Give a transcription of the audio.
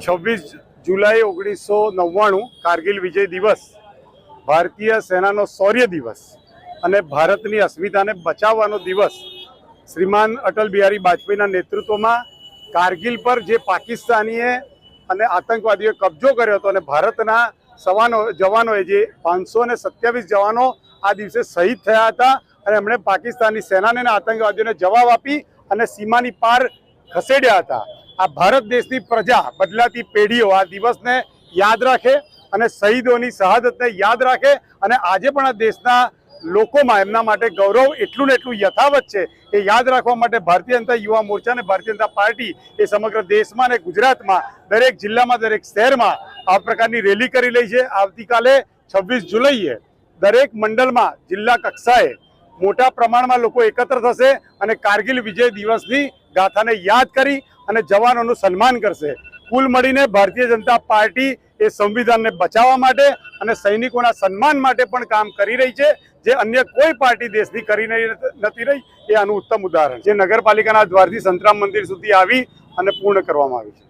છવ્વીસ જુલાઈ ઓગણીસો નવ્વાણું કારગિલ વિજય દિવસ. ભારતીય સેનાનો શૌર્ય દિવસ અને ભારતની અસ્મિતાને બચાવવાનો દિવસ. શ્રીમાન અટલ બિહારી વાજપેયીના નેતૃત્વમાં કારગિલ પર જે પાકિસ્તાનીએ અને આતંકવાદીઓએ કબજો કર્યો હતો અને ભારતના સવાનો, જવાનોએ જે પાંચસો ને સત્યાવીસ જવાનો આ દિવસે શહીદ થયા હતા અને એમણે પાકિસ્તાની સેનાને આતંકવાદીઓને જવાબ આપી અને સીમાની પાર ખસેડ્યા હતા. આ ભારત દેશની પ્રજા બદલાતી પેઢીઓ આ દિવસને યાદ રાખે અને શહીદોની શહાદતને યાદ રાખે અને આજે પણ આ દેશના લોકોમાં એમના માટે ગૌરવ એટલું ને એટલું યથાવત છે એ યાદ રાખવા માટે ભારતીય જનતા યુવા મોરચા અને ભારતીય જનતા પાર્ટી એ સમગ્ર દેશમાં અને ગુજરાતમાં દરેક જિલ્લામાં દરેક શહેરમાં આ પ્રકારની રેલી કરી રહી છે. આવતીકાલે છવ્વીસ જુલાઈએ દરેક મંડળમાં જિલ્લા કક્ષાએ મોટા પ્રમાણમાં લોકો એકત્ર થશે અને કારગિલ વિજય દિવસની ગાથાને યાદ કરી અને જવાનોનું સન્માન કરશે. કુલ મળીને ભારતીય જનતા પાર્ટી એ સંવિધાનને બચાવવા માટે અને સૈનિકોના સન્માન માટે પણ કામ કરી રહી છે. જે અન્ય કોઈ પાર્ટી દેશની કરી નથી રહી, એ આનું ઉત્તમ ઉદાહરણ છે. નગરપાલિકાના દ્વારથી સંતરામ મંદિર સુધી આવી અને પૂર્ણ કરવામાં આવી છે.